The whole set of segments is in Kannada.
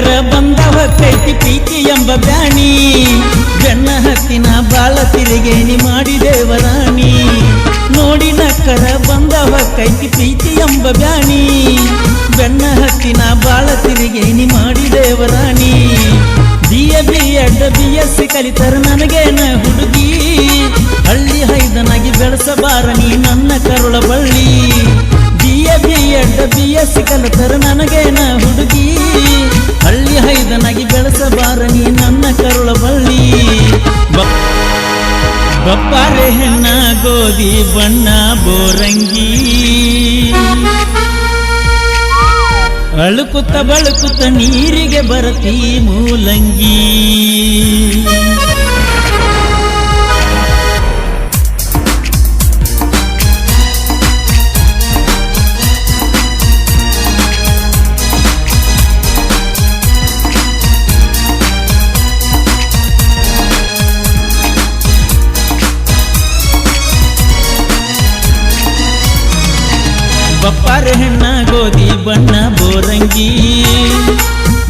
ನಕ್ಕರ ಬಂದವ ಕೈತಿ ಪೀತಿ ಎಂಬ ಬ್ಯಾಣಿ. ಬೆನ್ನ ಹತ್ತಿನ ಬಾಳ ತಿರುಗೇಣಿ ಮಾಡಿ ದೇವರಾಣಿ ನೋಡಿ ನಕ್ಕರ ಬಂದವ ಕೈತಿ ಪ್ರೀತಿ ಎಂಬ ಬ್ಯಾಣಿ. ಬೆನ್ನ ಹತ್ತಿನ ಬಾಳ ತಿರುಗೇಣಿ ಮಾಡಿ ದೇವರಾಣಿ BA B Ed B S C ಕಲಿತರ ನನಗೇನ ಹುಡುಗಿ. ಹಳ್ಳಿ ಹೈದನಾಗಿ ಬೆಳೆಸಬಾರ ನೀ ನನ್ನ ಕರುಳ ಬಳ್ಳಿ B A B Ed B S C ಕಲಿತರ ನನಗೇನ ಹುಡುಗಿ. ಹೈದನಾಗಿ ಬೆಳೆಸಬಾರ ನೀ ನನ್ನ ಕರುಳ ಬಳ್ಳಿ. ಬಪ್ಪಾರೆ ಹೆಣ್ಣ, ಗೋಧಿ, ಬಣ್ಣ, ಬೋರಂಗಿ. ಅಳುಕುತ್ತ ಬಳುಕುತ್ತ ನೀರಿಗೆ ಬರತಿ ಮೂಲಂಗಿ. ಬಣ್ಣ ಬೋರಂಗಿ,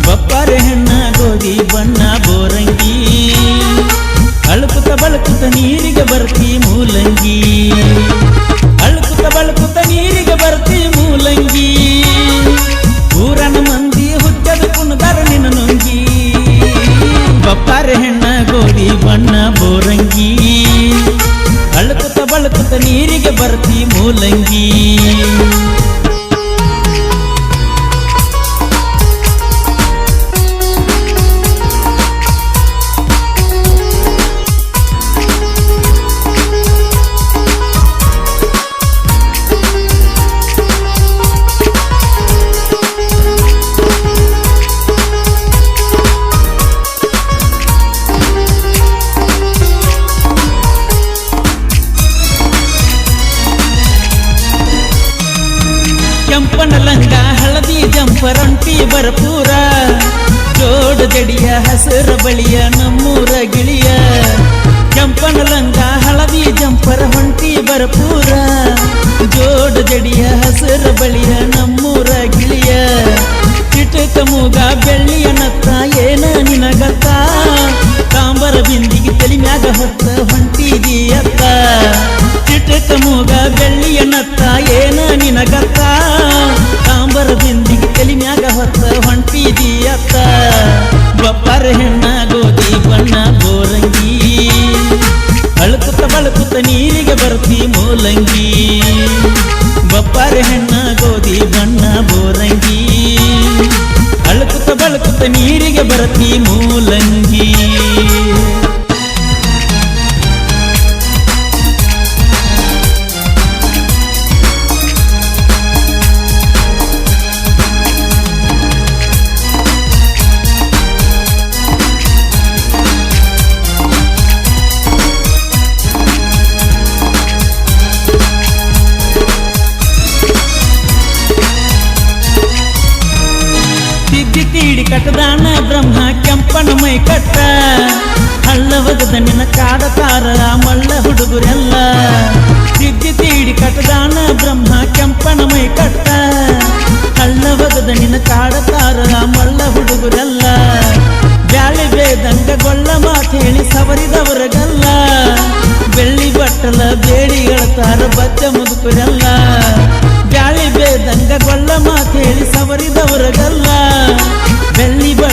ಬಪ್ಪಾರೆ ಹೆಣ್ಣ, ಗೋಧಿ ಬಣ್ಣ ಬೋರಂಗಿ, ಅಳುಕುತ ಬಳಕುತ್ತ ನೀರಿಗೆ ಬರ್ತಿ ಮೂಲಂಗಿ. ಅಳುಕುತ ಬಳಕುತ್ತ ನೀರಿಗೆ ಬರ್ತಿ ಮೂಲಂಗಿ. ಊರನ ಮಂದಿ ಹುಚ್ಚದ ಕುಣದಾರ ನಿನ್ನ ನುಂಗಿ. ಬಪ್ಪಾರೆ ಹೆಣ್ಣ, ಗೋಧಿ ಬಣ್ಣ ಬೋರಂಗಿ, ಅಳುಕುತ ಬಳಕುತ್ತ ನೀರಿಗೆ ಬರ್ತಿ ಮೂಲಂಗಿ. ಜಂಪರಂಟಿ ಬರಪೂರ. ಜೋಡ ಜಡಿಯ ಹಸಿರ ಬಳಿಯ ನಮ್ಮೂರ ಗಿಳಿಯ. ಕೆಂಪನ ಲಂಗ, ಹಳದಿ ಜಂಪರ ಹೊಂಟಿ ಬರಪೂರ. ಜೋಡ ಜಡಿಯ ಹಸಿರ ಬಳಿಯ ನಮ್ಮೂರ ಗಿಳಿಯ. ಕಿಟಕ ಮೂಗ, ಬೆಳ್ಳಿಯ ನತ್ತ, ಏನ ನಿನಗತ್ತ. ತಾಂಬರ ಬಿಂದಿಗೆ ತಲಿ ಮ್ಯಾಗ ಹೊತ್ತ ಹೊಂಟಿದೀಯತ್ತ. ಕಿಟಕ ಮೂಗ ಬೆಳ್ಳಿಯ ಮೂಲಂಗಿ ಬಪ್ಪಾರ ಹೆಣ್ಣ ಗೋಧಿ ಬಣ್ಣ ಬೋರಂಗಿ. ಅಳುಕುತ್ತ ಬಳಕುತ್ತ ನೀರಿಗೆ ಬರತಿ ಮೂಲಂಗಿ. ಕಟ್ಟದಾನ ಬ್ರಹ್ಮ ಕೆಂಪನ ಮೈ ಕಟ್ಟ ಹಳ್ಳವಗದ ನಿನ್ನ ಕಾಡತಾರ ಆ ಮಳ್ಳ ಹುಡುಗರೆಲ್ಲ. ತಿದ್ದಿ ತೀಡಿ ಕಟ್ಟದಾನ ಬ್ರಹ್ಮ ಕೆಂಪನ ಮೈ ಕಟ್ಟ ಹಳ್ಳವಗದ ನಿನ್ನ ಕಾಡತಾರ ಆ ಮಳ್ಳ ಹುಡುಗರೆಲ್ಲ. ಬ್ಯಾಳಿ ಬೇದಂಗ ಗೊಳ್ಳ ಮಾತು ಹೇಳಿ ಸವರಿದವರಗಲ್ಲ. ಬೆಳ್ಳಿ ಬಟ್ಟಲ ಬೇಡಿ ಹೇಳ್ತಾರ ಬಚ್ಚ ಮುದುಕರೆಲ್ಲ.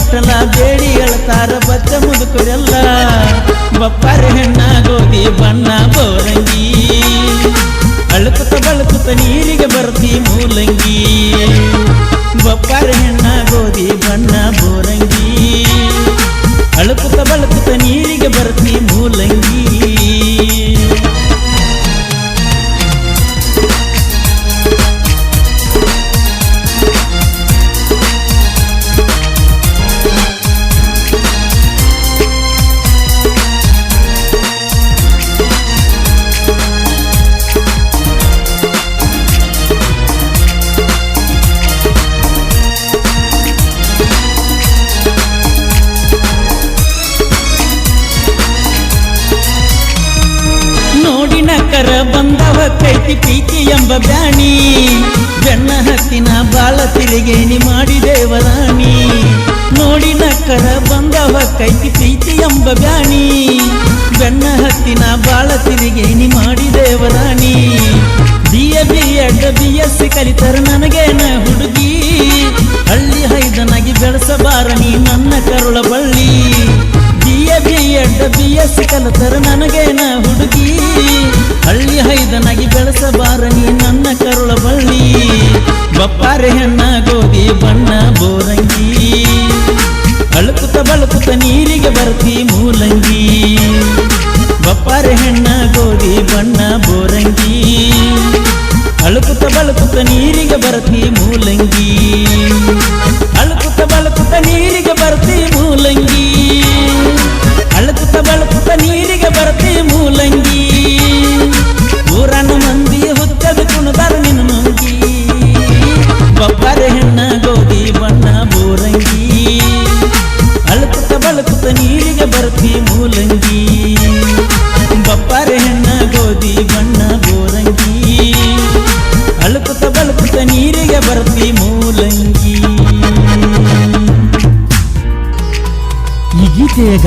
ಬಟ್ಟಲ ಬೇಡಿ ಹೇಳ್ತಾರ, ಬಚ್ಚ ಮುದುಕರೆಲ್ಲ. ಬಪ್ಪರ ಹೆಣ್ಣ, ಗೋಧಿ, ಬಣ್ಣ, ಬೋರಂಗಿ. ಅಳುಕುತ್ತ ಬಳಕುತ್ತ ನೀರಿಗೆ ಬರ್ತಿ ಮೂಲಂಗಿ. ನಕ್ಕರ ಬಂದವ ಕೈತಿ ಪ್ರೀತಿ ಎಂಬ ಬ್ಯಾಣಿ. ಬೆನ್ನ ಹತ್ತಿನ ಬಾಳ ತಿರುಗೇಣಿ ಮಾಡಿ ದೇವರಾಣಿ ನೋಡಿ ಕೈತಿ ಪ್ರೀತಿ ಎಂಬ ಬ್ಯಾಣಿ. ಬೆನ್ನ ಹತ್ತಿನ ಬಾಳ ತಿರುಗೇನಿ ಮಾಡಿ ದೇವರಾಣಿ ಬಿ ಎ ಬಿ ಎಸ್ ಕಲಿತರ ನನಗೇನ ಹುಡುಗಿ. ಹಳ್ಳಿ ಹೈದನಾಗಿ ಬೆಳೆಸಬಾರ ನೀ ನನ್ನ ಕರುಳ ಬಳ್ಳಿ. B A B Ed B S ಕಲಿತರ ನನಗೇನ ಹುಡುಗಿ. ಹಳ್ಳಿ ಹೈದನಾಗಿ ಬೆಳೆಸಬಾರ ನೀ ನನ್ನ ಕರುಳ ಬಳ್ಳಿ. ಬಪ್ಪಾರೆ ಹೆಣ್ಣ ಗೋಧಿ, ಬಣ್ಣ ಬೋರಂಗಿ. ಅಳುಕುತ ಬಳುಕುತ್ತ ನೀರಿಗೆ ಬರ್ತಿ ಮೂಲಂಗಿ. ಬಪ್ಪಾರೆ ಹೆಣ್ಣ ಗೋಧಿ, ಬಣ್ಣ ಬೋರಂಗಿ. ಅಳುಕುತ ಬಳುಕುತ್ತ ನೀರಿಗೆ ಬರ್ತಿ ಮೂಲಂಗಿ.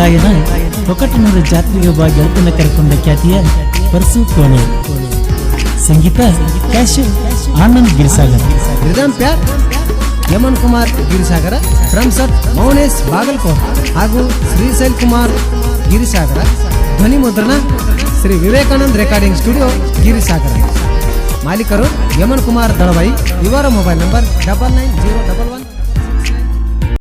ಗಾಯನ ತೊಕಟನೂರ ಜಾತ್ರೆಗೆ ಬಾ ಗೆಳತನ ಕರೆಕೊಂಡ ಖ್ಯಾತಿಯ ಪರ್ಸು ಕೋಣೆ. ಸಂಗೀತ, ಕ್ಯಾಶ್, ಆನಂದ್ ಗಿರಿಸಾಗರ್. ರಿದಮ್ ಯಮನ್ ಕುಮಾರ್ ಗಿರಿಸಾಗರ ಸರ್ ಮೌನೇಶ್ ಬಾಗಲ್ಕೋಟ್ ಹಾಗೂ ಶ್ರೀಶೈಲ್ ಕುಮಾರ್ ಗಿರಿಸಾಗರ. ಧ್ವನಿ ಮುದ್ರಣ ಶ್ರೀ ವಿವೇಕಾನಂದ್ ರೆಕಾರ್ಡಿಂಗ್ ಸ್ಟುಡಿಯೋ ಗಿರಿಸಾಗರ. ಮಾಲೀಕರು ಯಮನ್ ಕುಮಾರ್ ದಳವಾಯಿ, ಇವರ mobile number double nine zero double one